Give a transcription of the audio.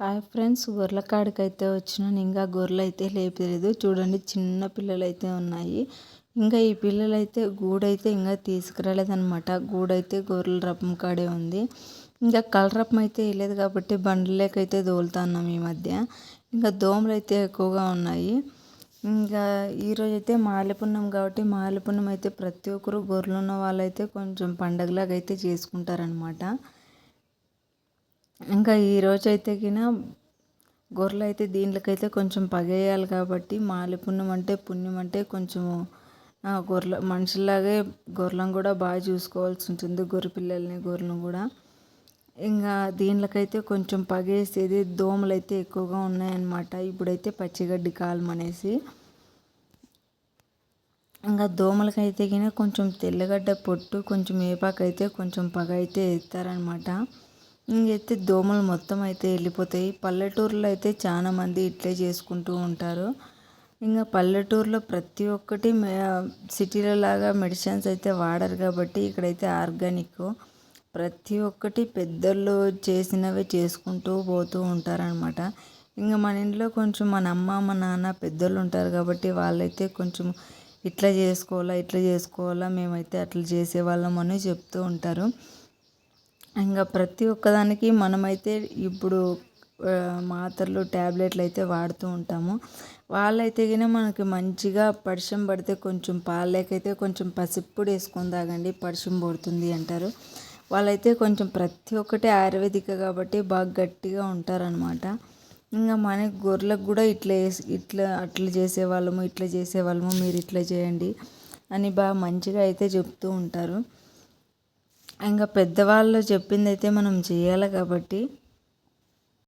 Hi friends గొర్రెల కాడికి అయితే వచ్చినాను ఇంకా గొర్రెలు అయితే లేపలేదు. చూడండి చిన్న పిల్లలు అయితే ఉన్నాయి. ఇంకా ఈ పిల్లలు అయితే గూడైతే ఇంకా తీసుకురాలేదనమాట గూడైతే గొర్రెల రపం కాడే ఉంది. ఇంకా కలరపం అయితే వేయలేదు కాబట్టి బండ్లేకైతే దోలుతున్నాం ఈ మధ్య. ఇంకా దోమలు అయితే ఎక్కువగా ఉన్నాయి. ఇంకా ఈరోజు అయితే మాలిపున్నం కాబట్టి మాలిపున్నం అయితే ప్రతి ఒక్కరు గొర్రెలు ఉన్న వాళ్ళైతే కొంచెం పండగలాగా అయితే చేసుకుంటారనమాట ఇంకా ఈరోజు అయితే గిన గొర్రెలు అయితే దీంట్లోకైతే కొంచెం పగేయాలి కాబట్టి మాలి పుణ్యం అంటే పుణ్యం అంటే కొంచెము గొర్రెల మనుషుల్లాగే గొర్రెలను కూడా బాగా చూసుకోవాల్సి ఉంటుంది గొర్రె పిల్లల్ని గొర్రెలను కూడా. ఇంకా దీంట్లోకైతే కొంచెం పగేసేది దోమలు అయితే ఎక్కువగా ఉన్నాయన్నమాట. ఇప్పుడైతే పచ్చిగడ్డి కాలం అనేసి. ఇంకా దోమలకైతే కిన కొంచెం తెల్లగడ్డ పొట్టు కొంచెం ఏపాకైతే కొంచెం పగ అయితే వేస్తారనమాట ఇంకైతే దోమలు మొత్తం అయితే వెళ్ళిపోతాయి పల్లెటూరులో అయితే చాలా మంది ఇట్లే చేసుకుంటూ ఉంటారు. ఇంకా పల్లెటూరులో ప్రతి ఒక్కటి సిటీలో లాగా మెడిసిన్స్ అయితే వాడరు కాబట్టి ఇక్కడైతే ఆర్గానిక్. ప్రతి ఒక్కటి పెద్దలు చేసినవే చేసుకుంటూ పోతూ ఉంటారనమాట. ఇంకా మన ఇంట్లో కొంచెం మన అమ్మ మా నాన్న పెద్దలు ఉంటారు కాబట్టి వాళ్ళైతే కొంచెం ఇట్లా చేసుకోవాలా ఇట్లా చేసుకోవాలా మేమైతే అట్లా చేసేవాళ్ళం అని చెప్తూ ఉంటారు. ఇంకా ప్రతి ఒక్కదానికి మనమైతే ఇప్పుడు మాత్రలు ట్యాబ్లెట్లు అయితే వాడుతూ ఉంటాము. వాళ్ళైతే కానీ మనకి మంచిగా పరిచయం పడితే కొంచెం పాలేకైతే కొంచెం పసిప్పుడు వేసుకొని తాగండి పరిచయం పడుతుంది అంటారు. వాళ్ళైతే కొంచెం ప్రతి ఒక్కటి ఆయుర్వేదిక కాబట్టి బాగా గట్టిగా ఉంటారనమాట ఇంకా మన గొర్రెలకు కూడా ఇట్లా ఇట్లా అట్లా చేసేవాళ్ళము ఇట్లా చేసేవాళ్ళము మీరు ఇట్లా చేయండి అని బాగా మంచిగా అయితే చెప్తూ ఉంటారు. ఇంకా పెద్దవాళ్ళు చెప్పింది అయితే మనం చేయాలి కాబట్టి